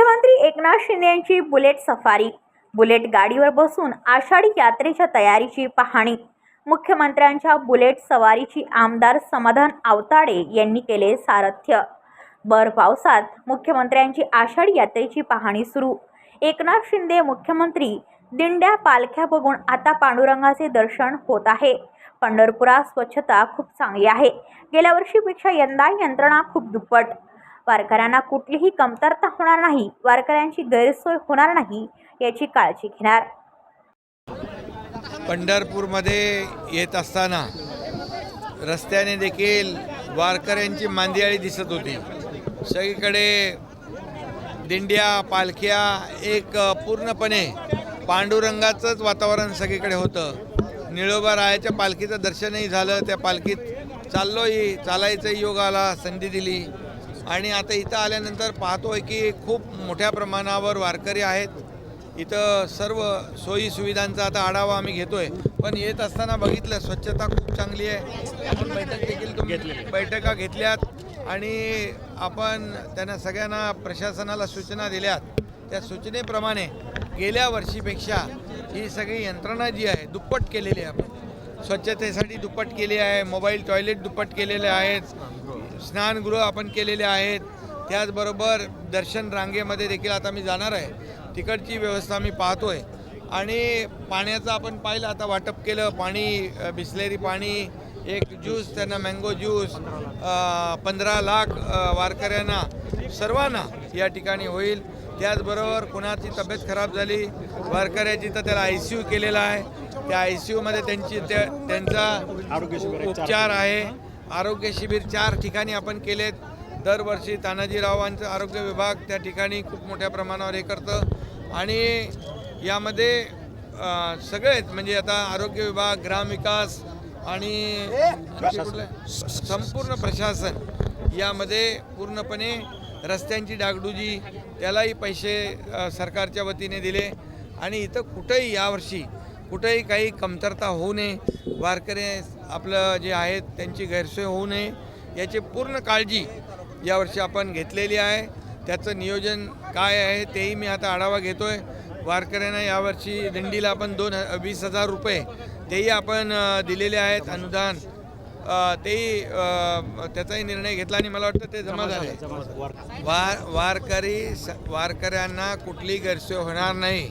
मुख्यमंत्री एकनाथ शिंदे यांची bullet safari bullet गाडीवर बसून आषाढी यात्रेच्या तयारीची पाहणी मुख्यमंत्र्यांच्या बुलेट सवारीची आमदार समाधान आवताडे यांनी केले सारथ्य. भर पावसात मुख्यमंत्र्यांची आषाढी यात्रेची पाहणी सुरू. एकनाथ शिंदे मुख्यमंत्री दिंड्या पालख्या बघून आता पांडुरंगाचे दर्शन होत आहे. पंढरपुरात स्वच्छता खूप चांगली आहे. गेल्या वर्षीपेक्षा यंदा यंत्रणा खूप दुप्पट. वारकऱ्यांना कुठलीही कमतरता होणार नाही वारकऱ्यांची गैरसोय होणार नाही याची काळजी घेणार. पंढरपूरमध्ये येत असताना रस्त्याने देखील वारकऱ्यांची मांदियाळी दिसत होती. सगळीकडे दिंड्या पालख्या एक पूर्णपणे पांडुरंगाचंच वातावरण सगळीकडे होतं. निळोबा रायाच्या पालखीचं दर्शनही झालं त्या पालखीत चाललोही चालायचं योग आला संधी दिली. आणि आता इथं आल्यानंतर पाहतोय की खूप मोठ्या प्रमाणावर वारकरी आहेत. इथं सर्व सोयी सुविधांचा आता आढावा आम्ही घेतोय. पण येत असताना बघितलं स्वच्छता खूप चांगली आहे. आपण बैठक देखील तुम्ही बैठका घेतल्यात. आणि आपण त्यांना सगळ्यांना प्रशासनाला सूचना दिल्यात. त्या सूचनेप्रमाणे गेल्या वर्षीपेक्षा ही सगळी यंत्रणा जी आहे दुप्पट केलेली आहे. आपण स्वच्छतेसाठी दुप्पट केली आहे मोबाईल टॉयलेट दुप्पट केलेले आहेत. स्नानगृह आपण केलेले आहेत. त्याचबरोबर दर्शन रांगेमध्ये देखील आता मी जाणार आहे. तिकडची व्यवस्था मी पाहतोय. आणि पाण्याचं आपण पाहिलं आता वाटप केलं पाणी बिसलेरी पाणी एक ज्यूस त्यांना मँगो ज्यूस पंधरा लाख वारकऱ्यांना सर्वांना या ठिकाणी होईल. त्याचबरोबर कुणाची तब्येत खराब झाली वारकऱ्याची तर त्याला आय सी यू केलेला आहे. त्या आय सी यूमध्ये त्यांची त्या त्यांचा उपचार आहे. आरोग्य शिबिर चार ठिकाणी आपण केलेत. दरवर्षी तानाजीरावांचं आरोग्य विभाग त्या ठिकाणी खूप मोठ्या प्रमाणावर हे करतं. आणि यामध्ये सगळेच म्हणजे आता आरोग्य विभाग ग्रामविकास आणि संपूर्ण प्रशासन यामध्ये पूर्णपणे रस्त्यांची डागडुजी त्यालाही पैसे सरकारच्या वतीने दिले. आणि इथं कुठंही यावर्षी कुठंही काही कमतरता होऊ नये वारकरी आपलं जे आहेत त्यांची गैरसोय होऊ नये याची पूर्ण काळजी यावर्षी आपण घेतलेली आहे. त्याचं नियोजन काय आहे तेही मी आता आढावा घेतो आहे वारकऱ्यांना यावर्षी दिंडीला आपण दोन वीस हजार रुपये तेही आपण दिलेले आहेत. अनुदान तेही त्याचाही निर्णय घेतला आणि मला वाटतं ते जमा झाले. वार वारकरी स वारकऱ्यांना कुठली गैरसोय होणार नाही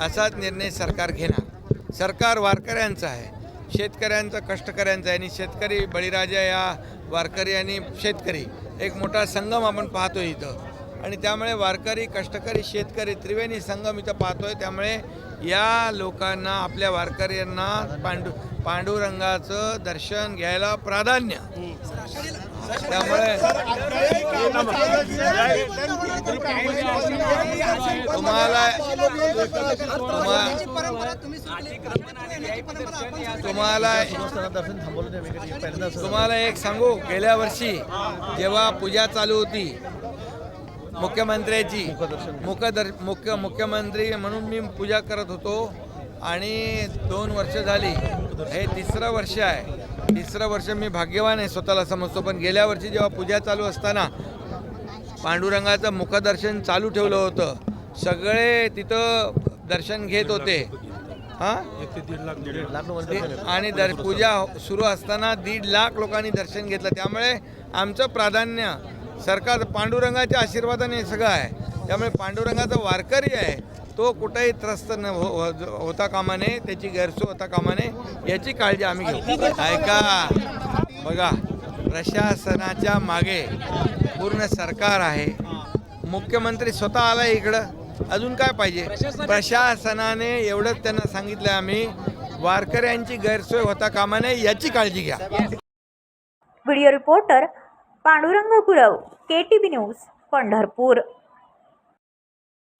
असाच निर्णय सरकार घेणार. सरकार वारकऱ्यांचं आहे. शेतकऱ्यांचं कष्टकऱ्यांचं आहे आणि शेतकरी बळीराजा या वारकरी आणि शेतकरी. एक मोठा संगम आपण पाहतो इथं. आणि त्यामुळे वारकरी कष्टकरी शेतकरी त्रिवेणी संगम इथं पाहतोय. त्यामुळे या लोकांना आपल्या वारकऱ्यांना पांडू पांडुरंगाचं दर्शन घ्यायला प्राधान्य. त्यामुळे तुम्हाला तुम्हाला तुम्हाला एक सांगू गेल्या वर्षी जेव्हा पूजा चालू होती मुख्यमंत्र्याची मुखदर्श मुख्य मुख्यमंत्री म्हणून मी पूजा करत होतो आणि दोन वर्ष झाली हे तिसरं वर्ष आहे. तिसरं वर्ष मी भाग्यवान आहे स्वतःला समजतो. पण गेल्या वर्षी जेव्हा पूजा चालू असताना पांडुरंगाचं मुखदर्शन चालू ठेवलं होतं. सगळे तिथं दर्शन घेत होते. हां? आणि दर पूजा सुरू असताना दीड लाख लोकांनी दर्शन घेतलं. त्यामुळे आमचं प्राधान्य सरकार पांडुरंगाच्या आशीर्वादाने सगळं आहे. त्यामुळे पांडुरंगाचा वारकरी आहे. तो कुठेही त्रस्त न हो हो- होता कामा नये त्याची गैरसोय होता कामा नये याची काळजी आम्ही घेऊ. ऐका बघा प्रशासनाच्या मागे पूर्ण सरकार आहे. मुख्यमंत्री स्वतः आला इकडं. अजून काय पाहिजे? प्रशासनाने एवढंच त्यांना सांगितलं आम्ही. वारकऱ्यांची गैरसोय होता कामा नये याची काळजी घ्या. Video reporter Pandurang Gurav K T V news Pandharpur.